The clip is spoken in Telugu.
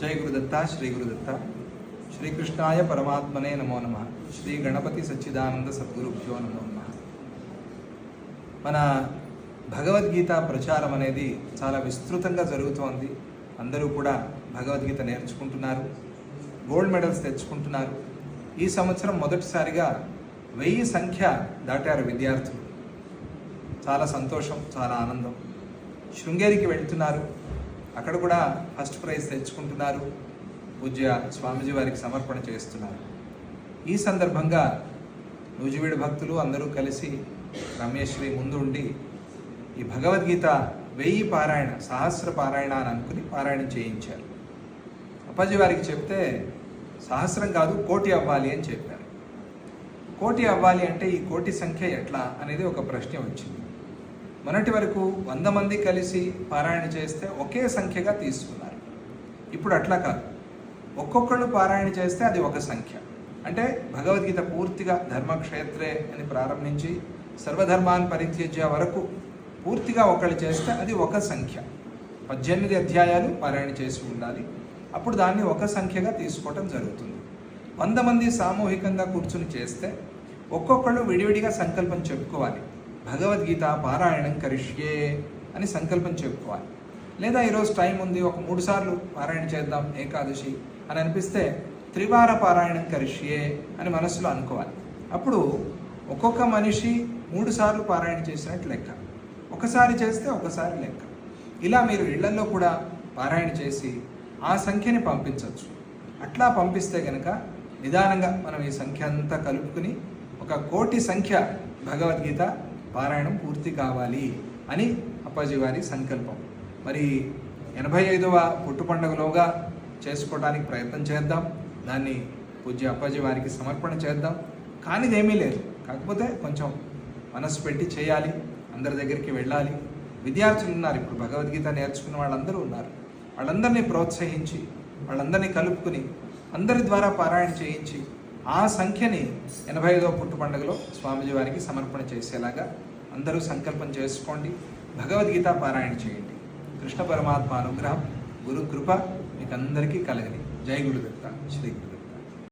జై గురుదత్త శ్రీ గురుదత్త శ్రీకృష్ణాయ పరమాత్మనే నమో నమ శ్రీ గణపతి సచ్చిదానంద సద్గురుభ్యో నమో నమ మన భగవద్గీత ప్రచారం అనేది చాలా విస్తృతంగా జరుగుతోంది. అందరూ కూడా భగవద్గీత నేర్చుకుంటున్నారు. గోల్డ్ మెడల్స్ తెచ్చుకుంటున్నారు. ఈ సంవత్సరం మొదటిసారిగా వెయ్యి సంఖ్య దాటారు విద్యార్థులు. చాలా సంతోషం చాలా ఆనందం. శృంగేరికి వెళ్తున్నారు. అక్కడ కూడా ఫస్ట్ ప్రైజ్ తెచ్చుకుంటున్నారు. పూజ్య స్వామిజీ వారికి సమర్పణ చేస్తున్నారు. ఈ సందర్భంగా నూజివీడు భక్తులు అందరూ కలిసి రమేశ్వరి ముందు ఉండి ఈ భగవద్గీత వెయ్యి పారాయణ సహస్ర పారాయణ అని అనుకుని పారాయణం చేయించారు. అప్పాజీ వారికి చెప్తే సహస్రం కాదు కోటి అవ్వాలి అని చెప్పారు. కోటి అవ్వాలి అంటే ఈ కోటి సంఖ్య ఎట్లా అనేది ఒక ప్రశ్న వచ్చింది. మొన్నటి వరకు వంద మంది కలిసి పారాయణ చేస్తే ఒకే సంఖ్యగా తీసుకున్నారు. ఇప్పుడు అట్లా కాదు. ఒక్కొక్కళ్ళు పారాయణ చేస్తే అది ఒక సంఖ్య. అంటే భగవద్గీత పూర్తిగా ధర్మక్షేత్రే అని ప్రారంభించి సర్వధర్మాన్ని పరిత్యజ్య వరకు పూర్తిగా ఒకళ్ళు చేస్తే అది ఒక సంఖ్య. పద్దెనిమిది అధ్యాయాలు పారాయణ చేసి ఉండాలి. అప్పుడు దాన్ని ఒక సంఖ్యగా తీసుకోవటం జరుగుతుంది. వంద మంది సామూహికంగా కూర్చుని చేస్తే ఒక్కొక్కళ్ళు విడివిడిగా సంకల్పం చెప్పుకోవాలి. భగవద్గీత పారాయణం కరిష్యే అని సంకల్పం చెప్పుకోవాలి. లేదా ఈరోజు టైం ఉంది ఒక మూడు సార్లు పారాయణ చేద్దాం ఏకాదశి అని అనిపిస్తే త్రివార పారాయణం కరిష్యే అని మనసులో అనుకోవాలి. అప్పుడు ఒక్కొక్క మనిషి మూడు సార్లు పారాయణ చేసినట్టు లెక్క. ఒకసారి చేస్తే ఒకసారి లెక్క. ఇలా మీరు ఇళ్ళలో కూడా పారాయణ చేసి ఆ సంఖ్యని పంపించవచ్చు అట్లా పంపిస్తే కనుక నిదానంగా మనం ఈ సంఖ్య అంతా కలుపుకుని ఒక కోటి సంఖ్య భగవద్గీత పారాయణం పూర్తి కావాలి అని అప్పాజీ వారి సంకల్పం. మరి ఎనభై ఐదవ పుట్టు పండుగలోగా చేసుకోవడానికి ప్రయత్నం చేద్దాం. దాన్ని పూజ్య అప్పాజీ వారికి సమర్పణ చేద్దాం. కానిదేమీ లేదు. కాకపోతే కొంచెం మనసు పెట్టి చేయాలి. అందరి దగ్గరికి వెళ్ళాలి. విద్యార్థులు ఉన్నారు. ఇప్పుడు భగవద్గీత నేర్చుకున్న వాళ్ళందరూ ఉన్నారు. వాళ్ళందరినీ ప్రోత్సహించి వాళ్ళందరినీ కలుపుకుని అందరి ద్వారా పారాయణ చేయించి ఆ సంఖ్యని ఎనభై ఐదవ పుట్టు పండుగలో స్వామిజీ వారికి సమర్పణ చేసేలాగా అందరూ సంకల్పం చేసుకోండి. భగవద్గీత పారాయణ చేయండి. కృష్ణ పరమాత్మ అనుగ్రహం గురు కృప మీకు అందరికీ కలగని. జై గురుదత్త శ్రీ గురుదత్త.